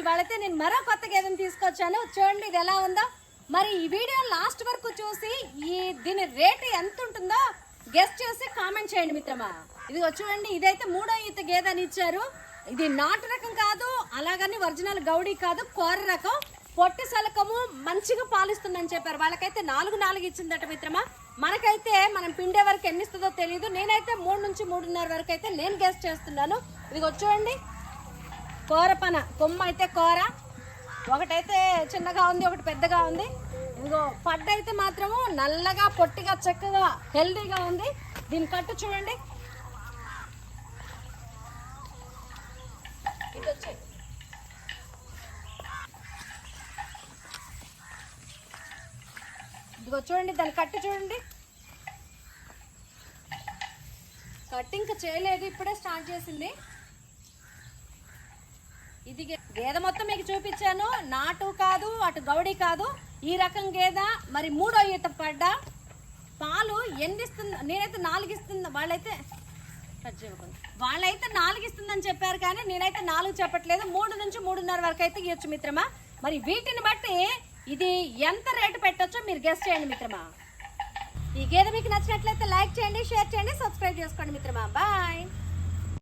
ఇవాళైతే నేను మరో కొత్త గేదెని తీసుకొచ్చాను. చూడండి ఇది ఎలా ఉందో. మరి ఈ వీడియో లాస్ట్ వరకు చూసి ఈ దీని రేటు ఎంత ఉంటుందో గెస్ట్ చేసి కామెంట్ చేయండి మిత్రమా. ఇది చూడండి ఇదైతే మూడో ఈత గేదె అని ఇచ్చారు. ఇది నాటు రకం కాదు అలాగని ఒరిజినల్ గౌడీ కాదు కోర రకం. పొట్టి శలకము మంచిగా పాలిస్తుందని చెప్పారు. వాళ్ళకైతే నాలుగు నాలుగు ఇచ్చిందట మిత్రమా. మనకైతే మనం పిండే వరకు ఎన్ని ఇస్తుందో తెలియదు నేనైతే మూడు నుంచి మూడున్నర వరకు అయితే నేను గెస్ట్ చేస్తున్నాను. ఇదిగో చూడండి కూర పన. కొమ్మ అయితే కూర ఒకటైతే చిన్నగా ఉంది ఒకటి పెద్దగా ఉంది. ఇదిగో పడ్డ అయితే మాత్రము నల్లగా పొట్టిగా చక్కగా హెల్దీగా ఉంది. దీని కట్టు చూడండి. ఇదిగో చూడండి దాని కట్టు చూడండి. కట్టింగ్ చేయలేదు ఇప్పుడే స్టార్ట్ చేసింది. ఇది గేదె మొత్తం మీకు చూపించాను. నాటు కాదు అటు గౌడి కాదు. ఈ రకం గేదె మరి మూడో ఈత పడ్డ పాలు ఎన్ని ఇస్తుంది నేనైతే నాలుగు ఇస్తుంది వాళ్ళైతే వాళ్ళైతే నాలుగు ఇస్తుందని చెప్పారు కానీ నేనైతే నాలుగు చెప్పట్లేదు. మూడు నుంచి మూడున్నర వరకు అయితే ఇవ్వచ్చు మిత్రమా. మరి వీటిని బట్టి ఇది ఎంత రేటు పెట్టొచ్చో మీరు గెస్ట్ చేయండి మిత్రమా. ఈ గేదె మీకు నచ్చినట్లయితే లైక్ చేయండి షేర్ చేయండి సబ్స్క్రైబ్ చేసుకోండి మిత్రమా. బాయ్.